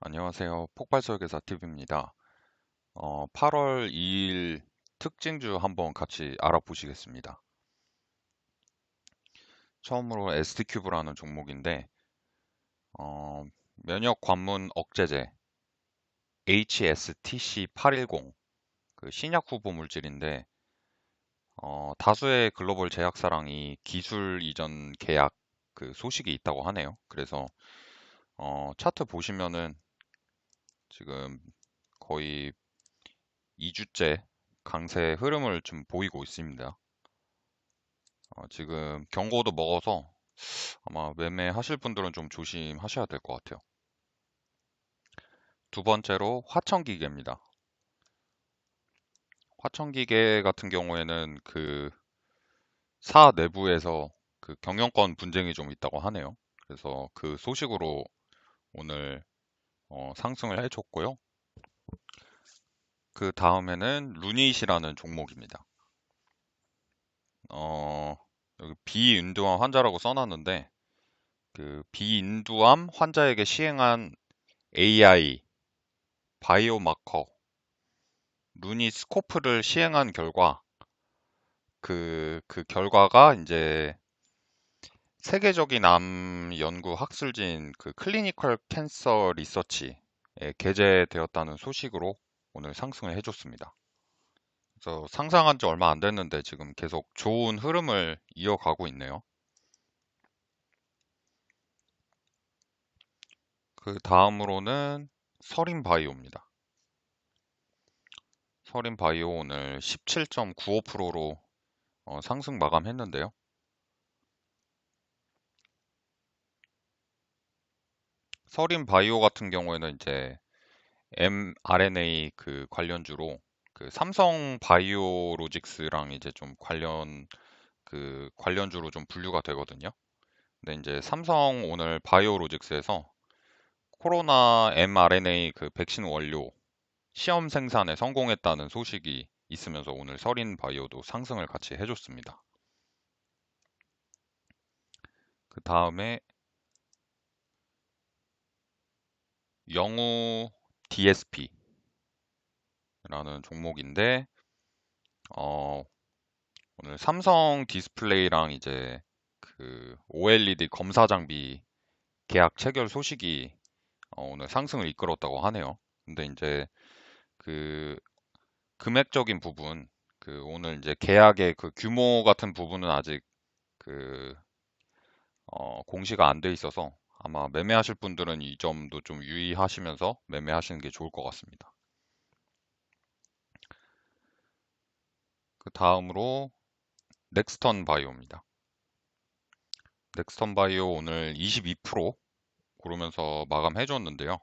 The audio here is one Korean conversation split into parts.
안녕하세요. 폭발설계사 TV입니다. 어, 8월 2일 특징주 한번 같이 알아보시겠습니다. 처음으로 ST큐브라는 종목인데 어, 면역 관문 억제제 HSTC810 그 신약 후보 물질인데 어, 다수의 글로벌 제약사랑 이 기술 이전 계약 그 소식이 있다고 하네요. 그래서 어, 차트 보시면은 지금 거의 2주째 강세 흐름을 좀 보이고 있습니다. 어, 지금 경고도 먹어서 아마 매매하실 분들은 좀 조심하셔야 될 것 같아요. 두 번째로 화천기계입니다. 화천기계 같은 경우에는 그 사 내부에서 그 경영권 분쟁이 좀 있다고 하네요. 그래서 그 소식으로 오늘 어, 상승을 해줬고요. 그 다음에는 루닛이라는 종목입니다. 어, 여기 비인두암 환자라고 써놨는데 그 비인두암 환자에게 시행한 AI 바이오마커 루닛 스코프를 시행한 결과 그, 그 결과가 이제 세계적인 암 연구 학술지인 그 클리니컬 캔서 리서치에 게재되었다는 소식으로 오늘 상승을 해줬습니다. 그래서 상상한 지 얼마 안 됐는데 지금 계속 좋은 흐름을 이어가고 있네요. 그 다음으로는 서린 바이오입니다. 서린 바이오 오늘 17.95%로 어, 상승 마감했는데요. 서린 바이오 같은 경우에는 이제 mRNA 그 관련주로 그 삼성 바이오로직스랑 이제 좀 관련 그 관련주로 좀 분류가 되거든요. 근데 이제 삼성 오늘 바이오로직스에서 코로나 mRNA 그 백신 원료 시험 생산에 성공했다는 소식이 있으면서 오늘 서린 바이오도 상승을 같이 해줬습니다. 그 다음에 영우 DSP라는 종목인데 어, 오늘 삼성 디스플레이랑 이제 그 OLED 검사 장비 계약 체결 소식이 어, 오늘 상승을 이끌었다고 하네요. 근데 이제 그 금액적인 부분, 그 오늘 이제 계약의 그 규모 같은 부분은 아직 그 어, 공시가 안 돼 있어서 아마 매매하실 분들은 이 점도 좀 유의하시면서 매매하시는 게 좋을 것 같습니다. 그 다음으로 넥스턴 바이오입니다. 넥스턴 바이오 오늘 22% 고르면서 마감해 줬는데요.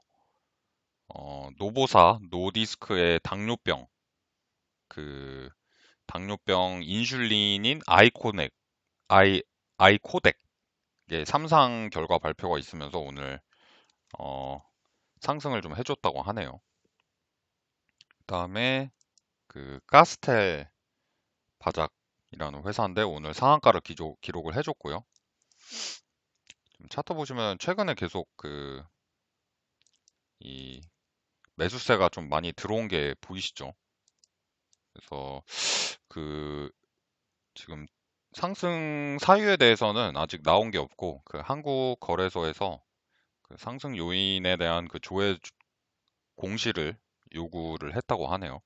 어, 노보사 노디스크의 당뇨병 그 당뇨병 인슐린인 아이코넥 아이 아이코덱 이게 삼상 결과 발표가 있으면서 오늘 어, 상승을 좀 해줬다고 하네요. 그다음에 그 가스텔 바작이라는 회사인데 오늘 상한가를 기조, 기록을 해줬고요. 차트 보시면 최근에 계속 그 이 매수세가 좀 많이 들어온 게 보이시죠? 그래서 그 지금 상승 사유에 대해서는 아직 나온 게 없고 그 한국 거래소에서 그 상승 요인에 대한 그 조회 공시를 요구를 했다고 하네요.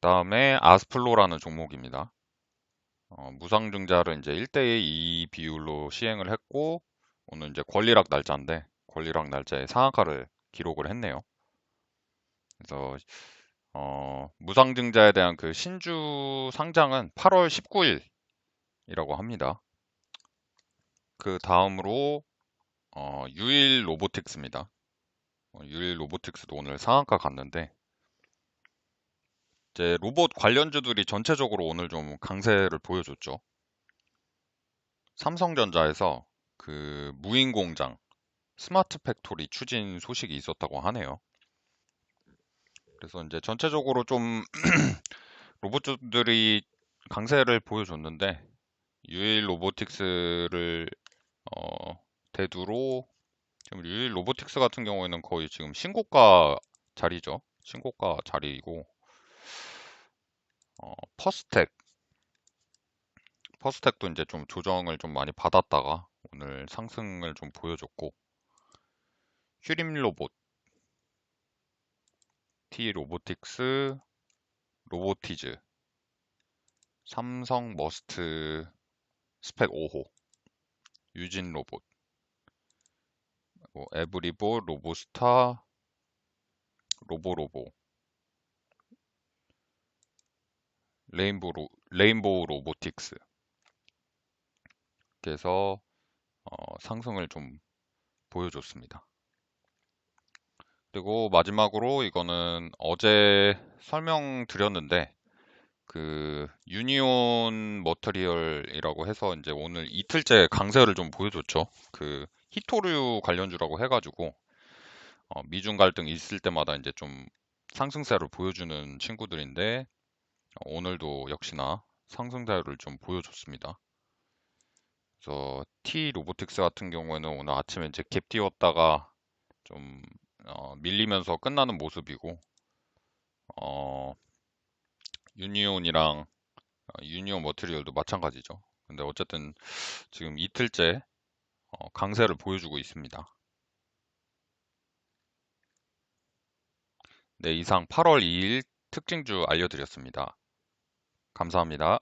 다음에 아스플로라는 종목입니다. 어, 무상증자를 이제 1대2 비율로 시행을 했고 오늘 이제 권리락 날짜인데 권리락 날짜에 상한가를 기록을 했네요. 그래서 어, 무상증자에 대한 그 신주 상장은 8월 19일이라고 합니다. 그 다음으로 어, 유일 로보틱스입니다. 어, 유일 로보틱스도 오늘 상한가 갔는데 이제 로봇 관련주들이 전체적으로 오늘 좀 강세를 보여줬죠. 삼성전자에서 그 무인 공장 스마트 팩토리 추진 소식이 있었다고 하네요. 그래서 이제 전체적으로 좀 로봇들이 강세를 보여줬는데 유일 로보틱스를 어, 대두로 지금 유일 로보틱스 같은 경우에는 거의 지금 신고가 자리죠. 신고가 자리이고 어, 퍼스텍 퍼스텍도 이제 좀 조정을 좀 많이 받았다가 오늘 상승을 좀 보여줬고 휴림 로봇 T 로보틱스 로보티즈 삼성 머스트 스펙 5호 유진 로봇 뭐 에브리보 로보스타 로보로보 레인보 로, 레인보우 로보틱스 그래서 어, 상승을 좀 보여줬습니다. 그리고 마지막으로 이거는 어제 설명드렸는데 그 유니온 머터리얼이라고 해서 이제 오늘 이틀째 강세를 좀 보여줬죠. 그 히토류 관련주라고 해가지고 어, 미중 갈등 있을 때마다 이제 좀 상승세를 보여주는 친구들인데 어, 오늘도 역시나 상승세를 좀 보여줬습니다. 그래서 T 로보틱스 같은 경우에는 오늘 아침에 이제 갭 띄웠다가 좀 어, 밀리면서 끝나는 모습이고 어, 유니온이랑 어, 유니온 머티리얼도 마찬가지죠. 근데 어쨌든 지금 이틀째 어, 강세를 보여주고 있습니다. 네, 이상 8월 2일 특징주 알려드렸습니다. 감사합니다.